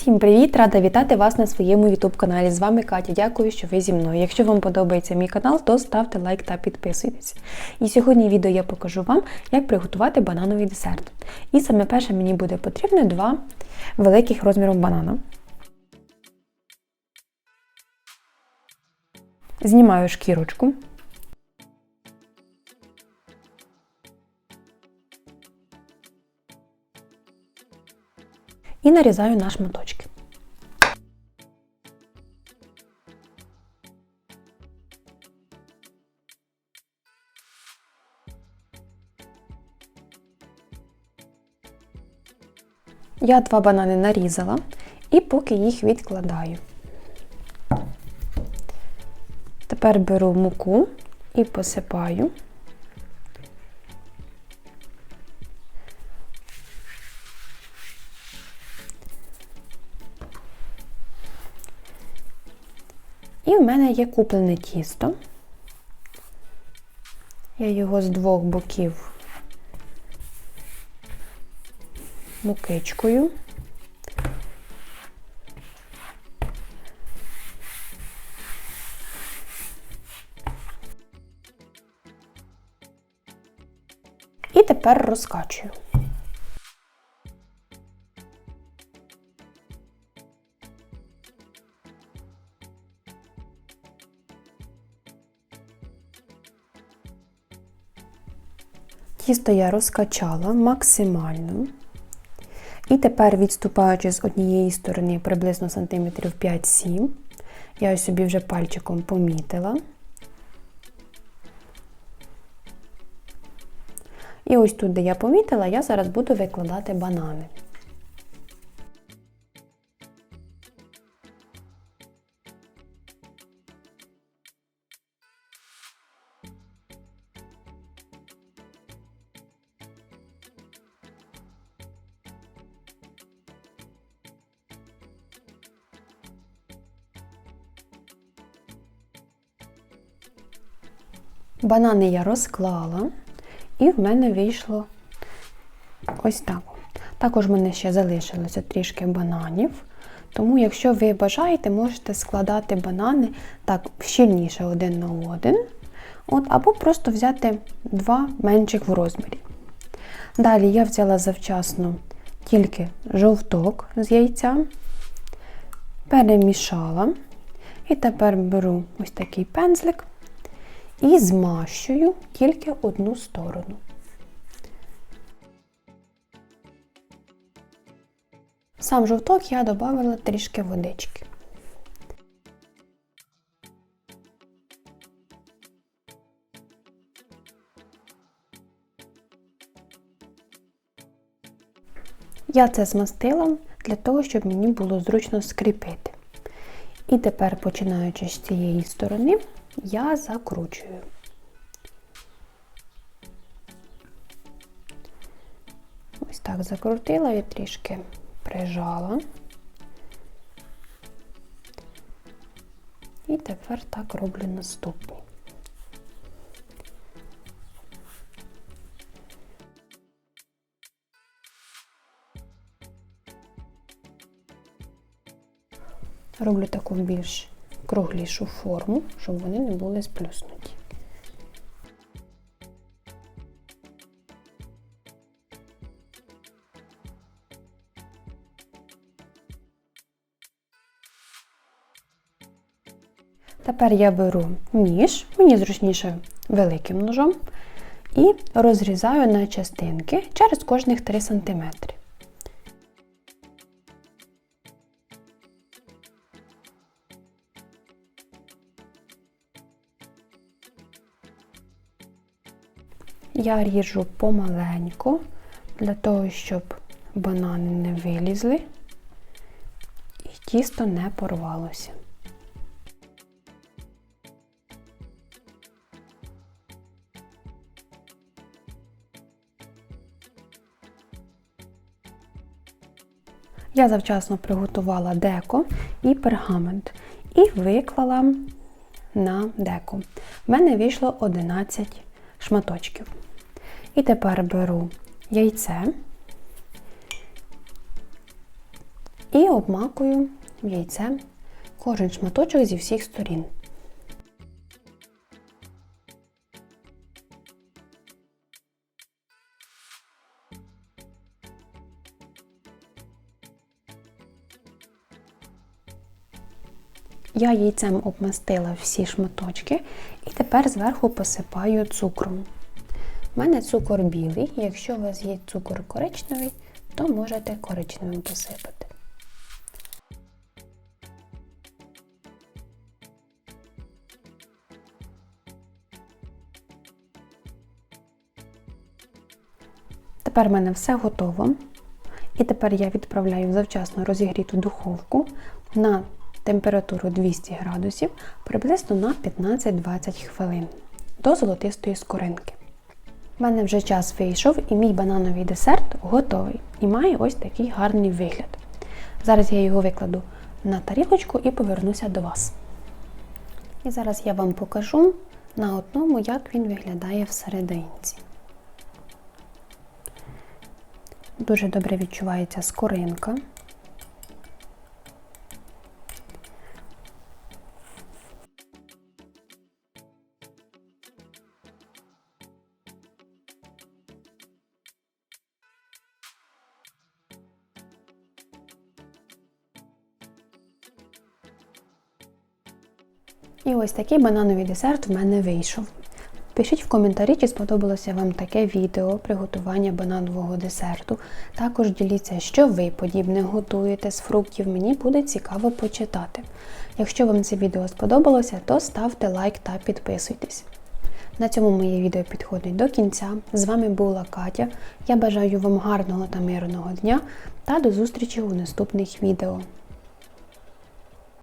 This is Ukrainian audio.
Всім привіт! Рада вітати вас на своєму YouTube каналі. З вами Катя. Дякую, що ви зі мною. Якщо вам подобається мій канал, то ставте лайк та підписуйтесь. І сьогодні відео я покажу вам, як приготувати банановий десерт. І саме перше мені буде потрібно два великих розмірів банана. Знімаю шкірочку. І нарізаю на шматочки. Я два банани нарізала і поки їх відкладаю. Тепер беру муку і посипаю. В мене є куплене тісто. Я його з двох боків мукичкою. І тепер розкачую. Тісто я розкачала максимально. І тепер, відступаючи з однієї сторони приблизно сантиметрів 5-7, я собі вже пальчиком помітила. І ось тут, де я помітила, я зараз буду викладати банани. Банани я розклала, і в мене вийшло ось так. Також в мене ще залишилося трішки бананів. Тому, якщо ви бажаєте, можете складати банани так щільніше один на один. От, Або просто взяти два менших в розмірі. Далі я взяла завчасно тільки жовток з яйця, перемішала. І тепер беру ось такий пензлик і змащую тільки одну сторону. Сам жовток я додала трішки водички. Я це змастила для того, щоб мені було зручно скріпити. І тепер, починаючи з цієї сторони, я закручую. Ось так закрутила і трішки прижала. І тепер так роблю наступний. Роблю таку більш круглішу форму, щоб вони не були сплюснуті. Тепер я беру ніж, мені зручніше великим ножом, і розрізаю на частинки через кожних 3 см. Я ріжу помаленьку, для того, щоб банани не вилізли і тісто не порвалося. Я завчасно приготувала деко і пергамент і виклала на деко. В мене вийшло 11 шматочків. І тепер беру яйце І обмакую в яйце кожен шматочок зі всіх сторін. Я яйцем обмастила всі шматочки і тепер зверху посипаю цукром. У мене цукор білий, якщо у вас є цукор коричневий, то можете коричневим посипати. Тепер в мене все готово. І тепер я відправляю завчасно розігріту духовку на температуру 200 градусів приблизно на 15-20 хвилин до золотистої скоринки. У мене вже час вийшов і мій банановий десерт готовий і має ось такий гарний вигляд. Зараз я його викладу на тарілочку і повернуся до вас. І зараз я вам покажу на одному, як він виглядає всерединці. Дуже добре відчувається скоринка. І ось такий банановий десерт в мене вийшов. Пишіть в коментарі, чи сподобалося вам таке відео приготування бананового десерту. Також діліться, що ви подібне готуєте з фруктів, мені буде цікаво почитати. Якщо вам це відео сподобалося, то ставте лайк та підписуйтесь. На цьому моє відео підходить до кінця. З вами була Катя. Я бажаю вам гарного та мирного дня та до зустрічі у наступних відео.